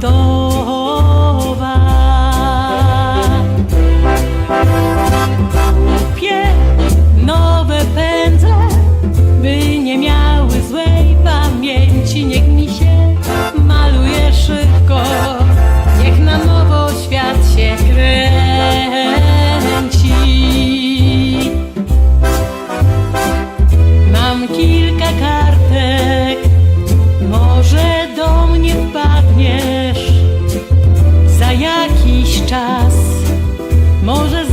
gotowa. Kupię nowe pędzle, by nie miały złej pamięci. Niech mi się maluje szybko, niech na nowo świat się kręci. Mam kilka kartek, może do czas. Może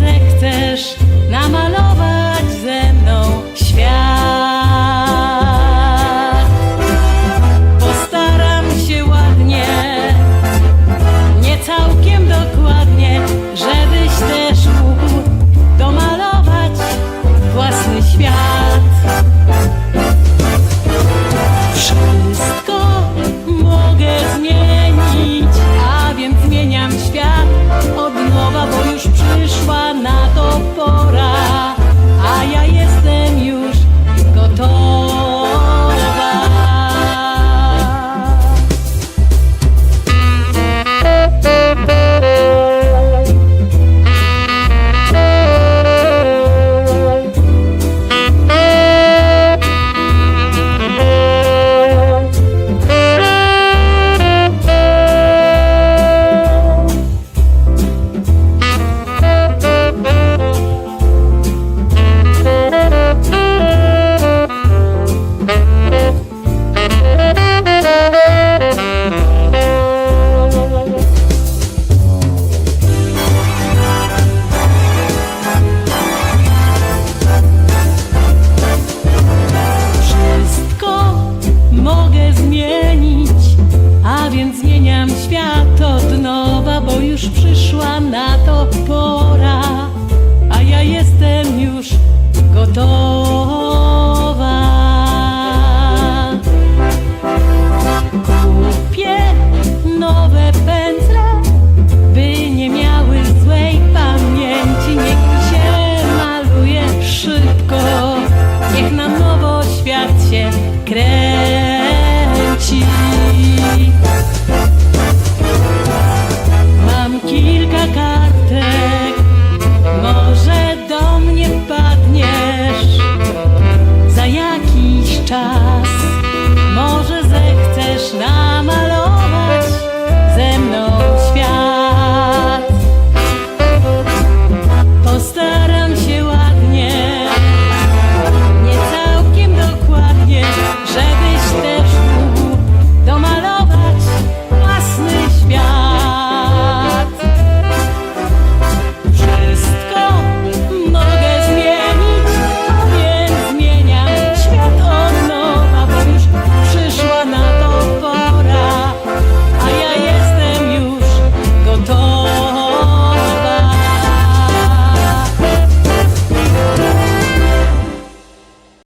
gotowa. Kupię nowe pędzle, by nie miały złej pamięci. Niech się maluje szybko, niech na nowo świat się kręci.